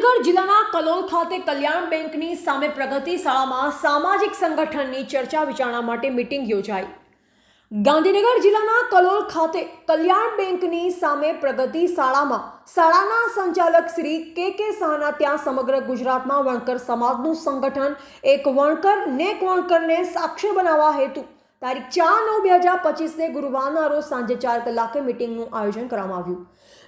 ગાંધીનગર જિલ્લાના કલોલ ખાતે કલ્યાણ બેંકની સામે પ્રગતિ શાળામાં સામાજિક સંગઠનની ચર્ચા વિચારણા માટે મિટિંગ યોજાઈ. ગાંધીનગર જિલ્લાના કલોલ ખાતે કલ્યાણ બેંકની સામે પ્રગતિ શાળામાં શાળાના સંચાલક શ્રી કે કે શાહના ત્યાં સમગ્ર ગુજરાતમાં વણકર સમાજનું સંગઠન, એક વણકર, નેક વણકરને સાક્ષી બનાવવા હેતુ. તારીખ ચાર નવ બે હજાર પચીસને ગુરુવારના રોજ સાંજે ચાર કલાકે મિટિંગનું આયોજન કરવામાં આવ્યું.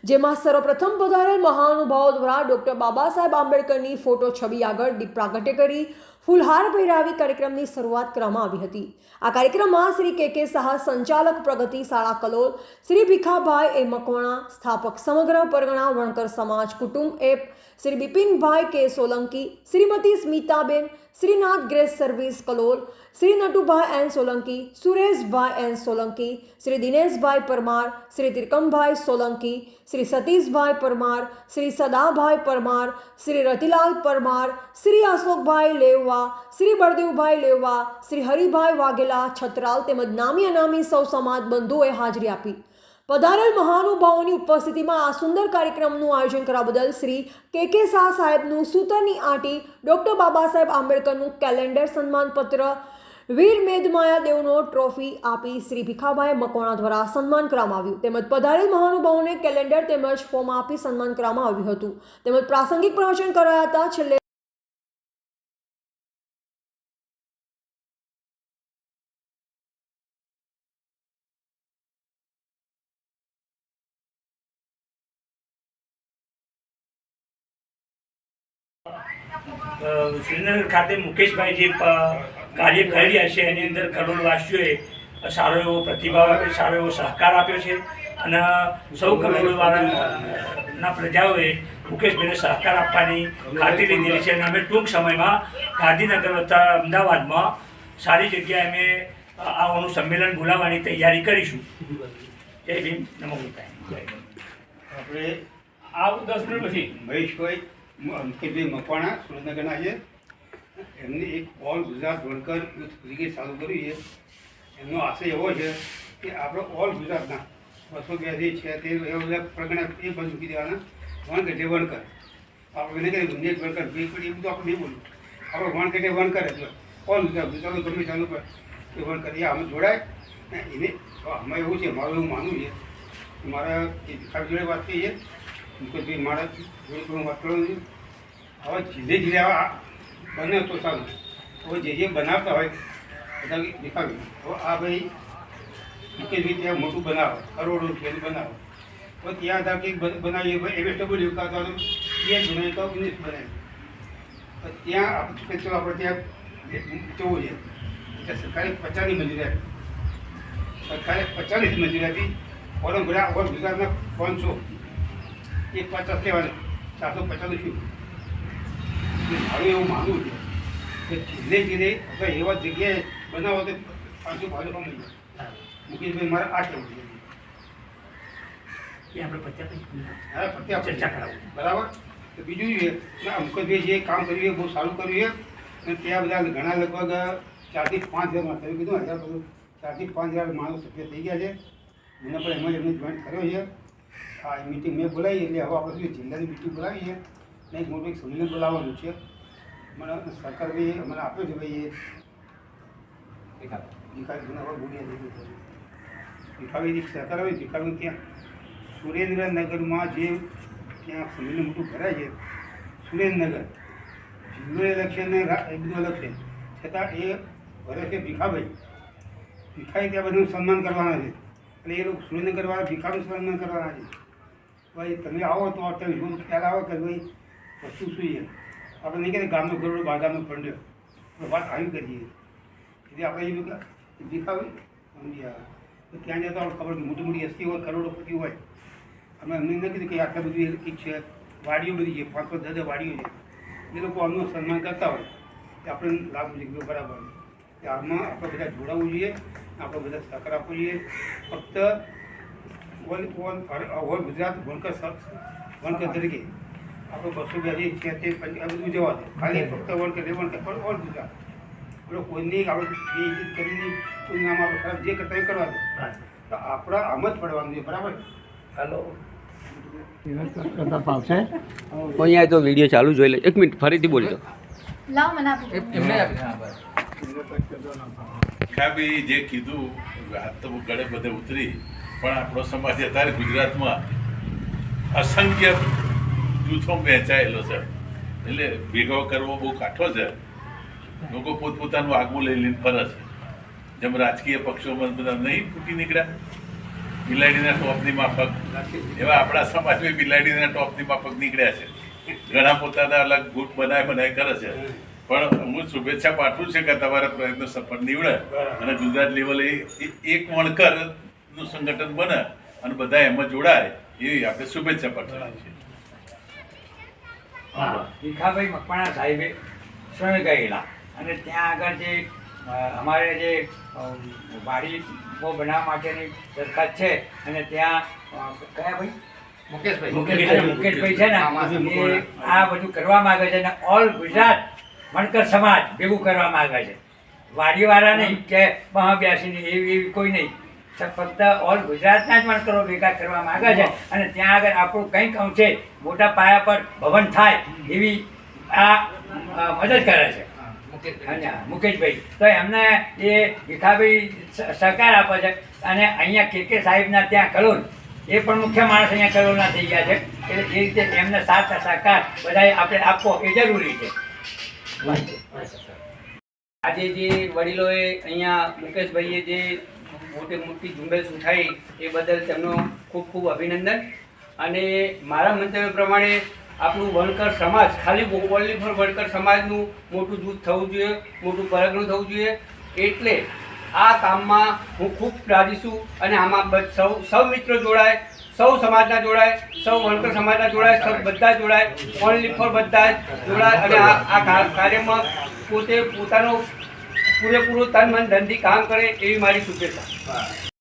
જેમાં સર્વપ્રથમ પધારેલ મહાનુભાવો દ્વારા ડોક્ટર બાબા સાહેબ આંબેડકરની ફોટો છબી આગળ દીપ પ્રાગટ્ય કરી ફૂલહાર પહેરાવી કાર્યક્રમની શરૂઆત કરવામાં આવી હતી. આ કાર્યક્રમમાં શ્રી કે કે શાહ સંચાલક પ્રગતિ શાળા કલોલ, શ્રી ભીખાભાઈ એ મકવાણા, સ્થાપક સમગ્ર પરગણા, વણકર સમાજ કુટુંબ app, Shri Bipinbhai K Solanki, Shrimati Smitaben, Shrinath Grace Service Kalol, Shri Natubhai N Solanki, Sureshbhai N Solanki, Shri Dineshbhai Parmar, Shri Trikambhai Solanki, Shri Satishbhai Parmar, Shri Sadabhai Parmar, Shri Ratilal Parmar, Shri Ashokbhai Leva Shri Baldevbhai Leva, Shri Haribhai Vaghela, Chhatral તેમજ નામી અનામી સૌ સમાજ બંધુઓએ હાજરી આપી. પધારેલ મહાનુભાવોની ઉપસ્થિતિમાં આ સુંદર કાર્યક્રમનું આયોજન કરવા બદલ શ્રી કે કે શાહ સાહેબનું સૂતરની આંટી, ડૉક્ટર બાબા સાહેબ આંબેડકરનું કેલેન્ડર સન્માનપત્ર, વીર મેદમાયા દેવનો ટ્રોફી આપી શ્રી ભીખાભાઈ મકવાણા દ્વારા સન્માન કરવામાં આવ્યું. તેમજ પધારેલ મહાનુભાવોને કેલેન્ડર તેમજ ફોર્મ આપી સન્માન કરવામાં આવ્યું હતું. તેમજ પ્રાસંગિક પ્રવચન કરાયા હતા. છેલ્લે અ, શ્રીનગર ખાતે મુકેશભાઈ જે કાર્ય કરી રહ્યા છે એની અંદર કરોડવાસીઓએ સારો એવો પ્રતિભાવ આપ્યો સારો એવો સહકાર આપ્યો છે અને સૌ કરોડવાળાના પ્રજાઓએ મુકેશભાઈને સહકાર આપવાની ખાતરી લીધેલી છે. અને અમે ટૂંક સમયમાં ગાંધીનગર તથા અમદાવાદમાં સારી જગ્યાએ અમે આવવાનું સંમેલન બોલાવવાની તૈયારી કરીશું. જય ભીમ. નમો આપણે આવ દસ મિનિટ પછી. મહેશભાઈ અંકિતભાઈ મકવાણા, સુરેન્દ્રનગરના છે. એમને એક all Gujarat Vankar youth brigade ચાલુ કર્યું છે. એમનો આશય એવો છે કે આપણે ઓલ ગુજરાતના બસો બ્યાસી છે તે બધા પ્રગણા એ બધું મૂકી દેવાના. વણકટે વણકર. આપણે એને કહીએ નેટ વણકર બે પણ એ બધું આપણે નહીં બોલું આપણે વણકટે વણકર એટલે ઓલ ગુજરાત ગુજરાત ગમે ચાલુ કરે એ વણકર એ આમાં જોડાય. એને આમાં એવું છે, મારું એવું માનવું છે. મારા જે જોડે વાત થઈ છે મુકેશભાઈ મારા જોડે વાત કરવાનું છે. હવે ધીરે ધીરે આ બને તો સારું. હવે જે જે બનાવતા હોય, બધા દેખાવી હવે આ ભાઈ મુકેશભાઈ ત્યાં મોટું બનાવો, કરોડો રૂપિયાનું બનાવો. હવે ત્યાં ધાર કંઈક બનાવીએ, ભાઈ એમએસડબલ્યુ કાં તો એ જ બનાવીએ તો ઇંગ્લિશ બનાવીએ તો ત્યાં આપણે ચલો આપણે ત્યાં જવું છે. એટલે સરકારે પચાસની મંજૂરી આપી. સરકારે પચાસની મંજૂરી આપી. ઓરમ બધા ઓર ગુજરાતના પાંચસો. એ પચાસ લેવાના. ચારસો પચાસ શું? મારું એવું માનવું છે કે ધીરે ધીરે આપણે એવા જગ્યાએ બનાવો તો પાછું ભાડું કમાઈ જાય મુકેશભાઈ મારે આ કહેવું છે? એ આપણે પત્યા પછી હા પ્રત્યે ચર્ચા કરાવું. બરાબર? તો બીજું છે? કે આ જે કામ કર્યું એ બહુ સારું કર્યું છે. અને ત્યાં બધા ઘણા લગભગ ચારથી પાંચ હજાર તમે કીધું હજાર બધું ચારથી પાંચ હજાર માણસ સભ્ય થઈ ગયા છે. મને પણ એમાં એમને જોઈન્ટ કર્યો છે. આ મિટિંગ મેં બોલાવી એટલે હવે આપણે જિલ્લાની મિટિંગ બોલાવી છે. ને એક મોટું એક સંમેલન બોલાવવાનું છે. મને સરકાર બી મને આપ્યો છે ભાઈ એ. ભિખારી ગુનાખોર બોલ્યા છે. ભિખારી સરકાર હોય ભિખારી ત્યાં સુરેન્દ્રનગરમાં જે ત્યાં સંમેલન મોટું ભરાય છે, સુરેન્દ્રનગર. જિલ્લો ઇલેક્શન ને એ બધું અલગ છે છતાં એ ભરે છે ભીખાભાઈ. ભીખાઈ ત્યાં બધું સન્માન કરવાના છે. એટલે એ લોકો સુરેન્દ્રનગરવાળા ભીખાનું સન્માન કરવાના છે. ભાઈ, તમે આવો તો તમે શું ખ્યાલ આવે કે ભાઈ વસ્તુ શું છે આપણે નહીં કહેતા ગામનો ગરોડો, બાગામનો ફંડ્યો વાત આવી કરીએ. એટલે આપણે એ લોકો દેખાવી. સમજી આવે ત્યાં જતા આપણે ખબર મોટી મોટી હસ્તી હોય કરોડોપતિ હોય. અમે એમને ન કીધું કે આટલા બધી એ છે. વાડીઓ બધી છે. પાંચ પાંચ દસ વાડીઓ છે. એ લોકો આમનું સન્માન કરતા હોય. કે આપણે લાભ કે બરાબર. કે આમાં આપણે બધા જોડાવવું જોઈએ. આપણે બધા સહકાર આપવો જોઈએ. ફક્ત all all all Gujarat Vankar Vankar તરીકે આપણે બસો બ્યાસી છે તે આ બધું જવા દે. ખાલી ફક્ત વર્ગ એ વણકર પણ ઓલ ગુજરાત આપણે કોઈની આપણે બે ઇજ્જત કરીને કોઈ નામ આપણે ખરાબ જે કરતા એ કરવા દે. તો આપણા આમ જ પડવાનું છે બરાબર? હાલો. હું અહીંયા તો વીડિયો ચાલુ જોઈ લે. એક મિનિટ ફરીથી બોલજો. લાવ મને આપી ખાબી જે કીધું વાત તો ગળે બધે ઉતરી પણ આપણો સમાજ અત્યારે ગુજરાતમાં અસંખ્ય જૂથો વહેંચાયેલો છે. એટલે ભેગો કરવો બહુ કાઠો છે. લોકો પોતપોતાનું આગવું લઈ લઈને ફરે છે. જેમ રાજકીય પક્ષોમાં બધા નહીં ફૂટી નીકળ્યા. બિલાડીના ટોપની માફક. એવા આપણા સમાજમાં બિલાડીના ટોપની માફક નીકળ્યા છે. ઘણા પોતાના અલગ ગુટ બનાય બનાય કરે છે. પણ હું શુભેચ્છા પાઠવું છે કે તમારા પ્રયત્નો સફળ નીવડે. અને ગુજરાત લેવલે એક વણકરનું સંગઠન બને અને બધા એમાં જોડાય એવી આપણે શુભેચ્છા પાઠવીએ છીએ. ભીખાભાઈ મકવાણા સાહેબે સ્વયં ગયેલા. અને ત્યાં આગળ જે અમારે જે વાડી બનાવવા માટેની દરખાસ્ત છે અને ત્યાં કયા ભાઈ? મુકેશભાઈ. મુકેશભાઈ છે ને? આ બધું કરવા માંગે છે અને ઓલ ગુજરાત વણકર સમાજ ભેગું કરવા માંગે છે. વાડીવાળા નહીં કે બહાર બેસીને એવી એવી કોઈ નહીં. ફક્ત ઓલ ગુજરાતના જ વણકરો ભેગા કરવા માંગે છે. અને ત્યાં આગળ આપણું કંઈક અંશે મોટા પાયા પર ભવન થાય એવી આ મદદ કરે છે. મુકેશભાઈ. તો એમને એ ભીખાભાઈ સહકાર આપે છે. અને અહીંયા કે કે સાહેબના ત્યાં કલોલ, એ પણ મુખ્ય માણસ અહીંયા કલોલના થઈ ગયા છે. એટલે એ રીતે એમને સાથ સહકાર બધાએ આપણે આપવો એ જરૂરી છે. આજે જે વડીલોએ અહીંયા મુકેશભાઈએ જે મોટી મોટી ઝુંબેશ ઉઠાવી એ બદલ તેમનો ખૂબ ખૂબ અભિનંદન. અને મારા મંતવ્ય પ્રમાણે આપણું વણકર સમાજ, ખાલી ઓનલી ફોર વણકર સમાજનું મોટું જૂથ થવું જોઈએ, મોટું પરગણું થવું જોઈએ. એટલે આ કામમાં હું ખૂબ રાજી છું અને આમાં સૌ સૌ મિત્રો જોડાય, સૌ સમાજના જોડાય, સૌ વણકર સમાજના જોડાય, સૌ બધા જોડાય. ઓનલી ફોર બધા જોડાય. અને આ કાર્યમાં પોતે પોતાનો પૂરેપૂરું તન મન ધનથી કામ કરે એવી મારી શુભેચ્છા.